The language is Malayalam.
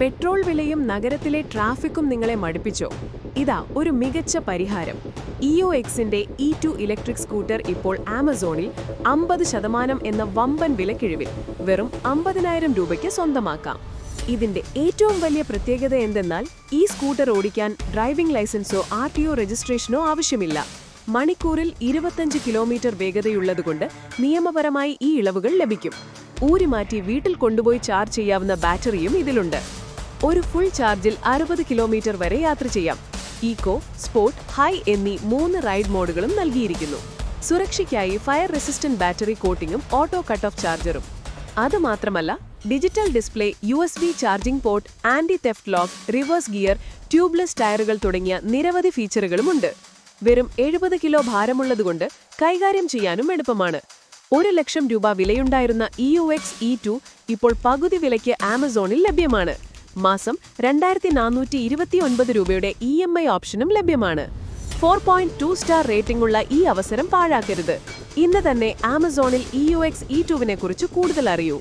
പെട്രോൾ വിലയും നഗരത്തിലെ ട്രാഫിക്കും നിങ്ങളെ മടുപ്പിച്ചോ. ഇതാ ഒരു മികച്ച പരിഹാരം. ഇഒ എക്സിന്റെ ഇ ടു ഇലക്ട്രിക് സ്കൂട്ടർ ഇപ്പോൾ ആമസോണിൽ അമ്പത് ശതമാനം എന്ന വമ്പൻ വിലക്കിഴിവിൽ. വെറും അമ്പതിനായിരം രൂപയ്ക്ക് സ്വന്തമാക്കാം. ഇതിന്റെ ഏറ്റവും വലിയ പ്രത്യേകത എന്തെന്നാൽ ഈ സ്കൂട്ടർ ഓടിക്കാൻ ഡ്രൈവിംഗ് ലൈസൻസോ ആർ ടി ഒ രജിസ്ട്രേഷനോ ആവശ്യമില്ല. മണിക്കൂറിൽ ഇരുപത്തഞ്ച് കിലോമീറ്റർ വേഗതയുള്ളതുകൊണ്ട് നിയമപരമായി ഈ ഇളവുകൾ ലഭിക്കും. ഊരിമാറ്റി വീട്ടിൽ കൊണ്ടുപോയി ചാർജ് ചെയ്യാവുന്ന ബാറ്ററിയും ഇതിലുണ്ട്. ഒരു ഫുൾ ചാർജിൽ അറുപത് കിലോമീറ്റർ വരെ യാത്ര ചെയ്യാം. ഈക്കോ സ്പോർട്ട് ഹൈ എന്നീ മൂന്ന് റൈഡ് മോഡുകളും നൽകിയിരിക്കുന്നു. സുരക്ഷയ്ക്കായി ഫയർ റെസിസ്റ്റന്റ് ബാറ്ററി കോട്ടിങ്ങും ഓട്ടോ കട്ട് ഓഫ് ചാർജറും അതുമാത്രമല്ല digital display U S B charging port anti theft lock reverse gear tubeless ടയറുകൾ തുടങ്ങിയ നിരവധി ഫീച്ചറുകളുമുണ്ട് വെറും എഴുപത് കിലോ ഭാരമുള്ളതുകൊണ്ട് കൈകാര്യം ചെയ്യാനും എളുപ്പമാണ്. ഒരു ലക്ഷം രൂപ വിലയുണ്ടായിരുന്ന E U X E two ഇപ്പോൾ പകുതി വിലയ്ക്ക് ആമസോണിൽ ലഭ്യമാണ്. മാസം രണ്ടായിരത്തി നാനൂറ്റി ഇരുപത്തിയൊൻപത് രൂപയുടെ ഇ എം ഐ ഓപ്ഷനും ലഭ്യമാണ്. Four point two star rating ഉള്ള ഈ അവസരം പാഴാക്കരുത്. ഇന്ന് തന്നെ ആമസോണിൽ ഇ യു എക്സ് ഇ ടുവിനെ കുറിച്ച് കൂടുതൽ അറിയൂ.